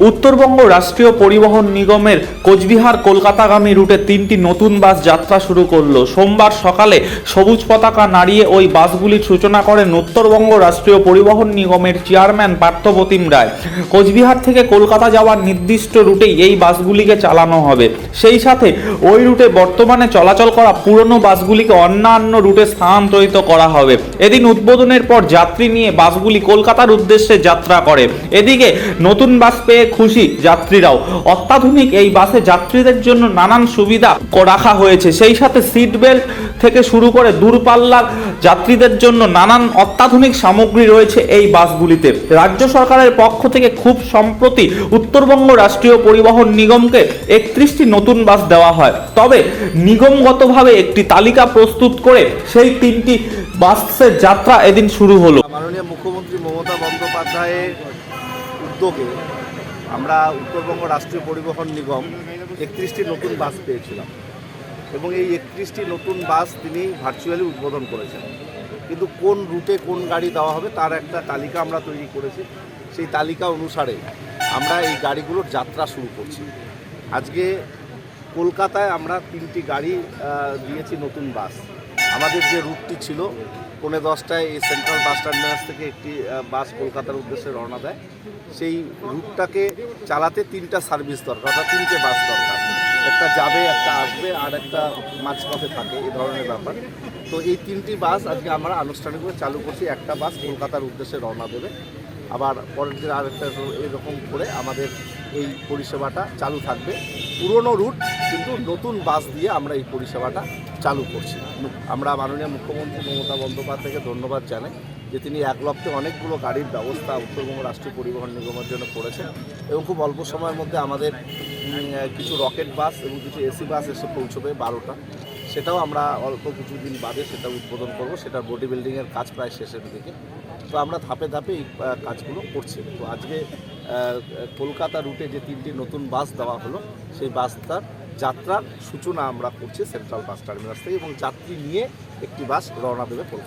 উত্তরবঙ্গ রাষ্ট্রীয় পরিবহন নিগমের কোচবিহার কলকাতাগামী রুটে তিনটি নতুন বাস যাত্রা শুরু করল। সোমবার সকালে সবুজ পতাকা নাড়িয়ে ওই বাসগুলির সূচনা করেন উত্তরবঙ্গ রাষ্ট্রীয় পরিবহন নিগমের চেয়ারম্যান পার্থপ্রতিম রায়। কোচবিহার থেকে কলকাতা যাওয়ার নির্দিষ্ট রুটেই এই বাসগুলিকে চালানো হবে। সেই সাথে ওই রুটে বর্তমানে চলাচল করা পুরনো বাসগুলিকে অন্যান্য রুটে স্থানান্তরিত করা হবে। এদিন উদ্বোধনের পর যাত্রী নিয়ে বাসগুলি কলকাতার উদ্দেশ্যে যাত্রা করে। এদিকে নতুন বাস পেয়ে খুশি যাত্রীরাও। অত্যাধুনিক এই বাসে যাত্রীদের জন্য নানান সুবিধা রাখা হয়েছে। সেই সাথে সিট বেল্ট থেকে শুরু করে দূরপাল্লার যাত্রীদের জন্য নানান অত্যাধুনিক সামগ্রী রয়েছে এই বাসগুলিতে। রাজ্য সরকারের পক্ষ থেকে খুব সম্প্রতি উত্তরবঙ্গ রাষ্ট্রীয় পরিবহন নিগমকে একত্রিশটি নতুন বাস দেওয়া হয়। তবে নিগমগতভাবে একটি তালিকা প্রস্তুত করে সেই তিনটি বাসের যাত্রা এদিন শুরু হলো। মাননীয় মুখ্যমন্ত্রী মমতা বন্দ্যোপাধ্যায়ের উদ্যোগে আমরা উত্তরবঙ্গ রাষ্ট্রীয় পরিবহন নিগম একত্রিশটি নতুন বাস পেয়েছিলাম। এবং এই একত্রিশটি নতুন বাস তিনি ভার্চুয়ালি উদ্বোধন করেছেন। কিন্তু কোন রুটে কোন গাড়ি দেওয়া হবে তার একটা তালিকা আমরা তৈরি করেছি। সেই তালিকা অনুসারে আমরা এই গাড়িগুলোর যাত্রা শুরু করছি। আজকে কলকাতায় আমরা তিনটি গাড়ি দিয়েছি নতুন বাস। আমাদের যে রুটটি ছিল, পৌনে দশটায় এই সেন্ট্রাল বাস টার্মিনাস থেকে একটি বাস কলকাতার উদ্দেশ্যে রওনা দেয়। সেই রুটটাকে চালাতে তিনটা সার্ভিস দরকার, অর্থাৎ তিনটে বাস দরকার। একটা যাবে, একটা আসবে, আর একটা মাঝপথে থাকে এই ধরনের ব্যাপার। তো এই তিনটি বাস আজকে আমরা আনুষ্ঠানিকভাবে চালু করছি, একটা বাস কলকাতার উদ্দেশ্যে রওনা দেবে। আবার পরের দিন আরেকটা এরকম করে আমাদের এই পরিষেবাটা চালু থাকবে। পুরনো রুট, কিন্তু নতুন বাস দিয়ে আমরা এই পরিষেবাটা চালু করছি। আমরা মাননীয় মুখ্যমন্ত্রী মমতা বন্দ্যোপাধ্যায়কে ধন্যবাদ জানাই যে তিনি এক লক্ষে অনেকগুলো গাড়ির ব্যবস্থা উত্তরবঙ্গ রাষ্ট্রীয় পরিবহন নিগমের জন্য করেছেন এবং খুব অল্প সময়ের মধ্যে আমাদের কিছু রকেট বাস এবং কিছু এসি বাস এসে পৌঁছবে বারোটা। সেটাও আমরা অল্প কিছুদিন বাদে সেটা উদ্বোধন করব। সেটা বডি বিল্ডিংয়ের কাজ প্রায় শেষের দিকে। তো আমরা ধাপে ধাপে এই কাজগুলো করছি। তো আজকে কলকাতা রুটে যে তিনটি নতুন বাস দেওয়া হলো, সেই বাসটার যাত্রার সূচনা আমরা করছি সেন্ট্রাল বাস টার্মিনাস থেকে এবং যাত্রী নিয়ে একটি বাস রওনা দেবে